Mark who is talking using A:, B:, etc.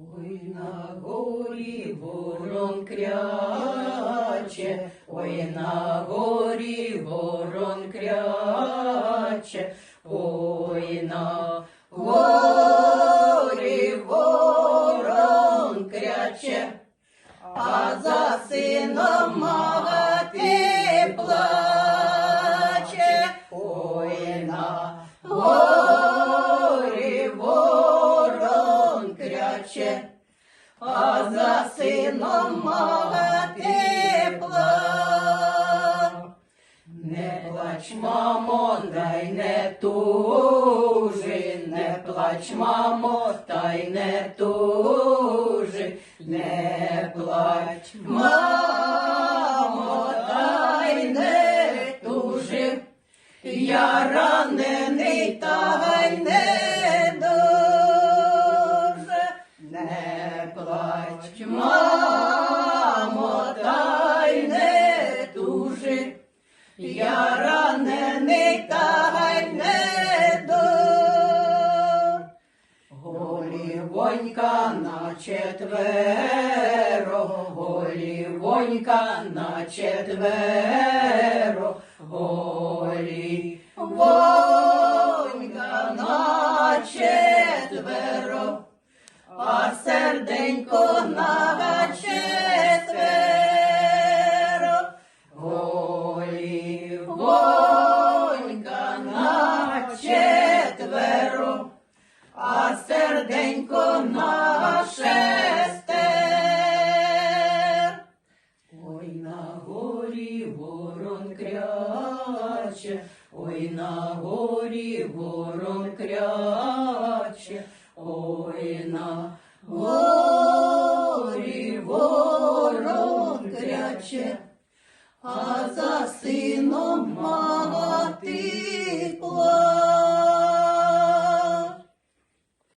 A: Ой, на горі ворон кряче, ой, на горі ворон кряче, ой, на горі ворон кряче, а за сином мати плаче, а за сином мати плаче. Не плач, мамо, дай не тужи, не плач, мамо, та й не тужи, не плач, мамо, та й не тужи, я ранений, та й не Я ранений та й не до. Голівонька на четверо, голівонька на четверо, голівонька на четверо, а серденько на серденько на шестер. Ой, на горі ворон кряче, ой, на горі ворон кряче, ой, на горі ворон кряче. А за сином мати